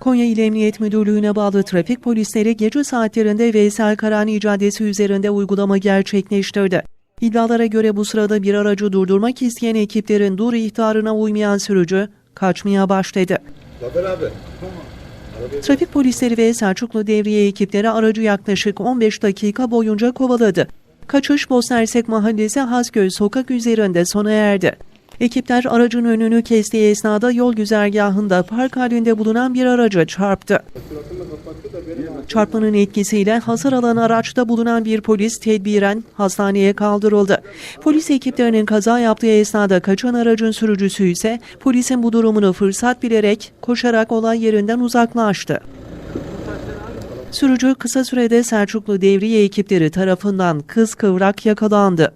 Konya İl Emniyet Müdürlüğü'ne bağlı trafik polisleri gece saatlerinde Veysel Karani Caddesi üzerinde uygulama gerçekleştirdi. İddialara göre bu sırada bir aracı durdurmak isteyen ekiplerin dur ihtarına uymayan sürücü kaçmaya başladı. Zafer abi. Trafik polisleri ve Selçuklu Devriye ekipleri aracı yaklaşık 15 dakika boyunca kovaladı. Kaçış Bosnersek Mahallesi Hasköy sokak üzerinde sona erdi. Ekipler aracın önünü kestiği esnada yol güzergahında park halinde bulunan bir araca çarptı. Çarpmanın etkisiyle hasar alan araçta bulunan bir polis tedbiren hastaneye kaldırıldı. Polis ekiplerinin kaza yaptığı esnada kaçan aracın sürücüsü ise polisin bu durumunu fırsat bilerek koşarak olay yerinden uzaklaştı. Sürücü kısa sürede Selçuklu Devriye ekipleri tarafından kız kıvrak yakalandı.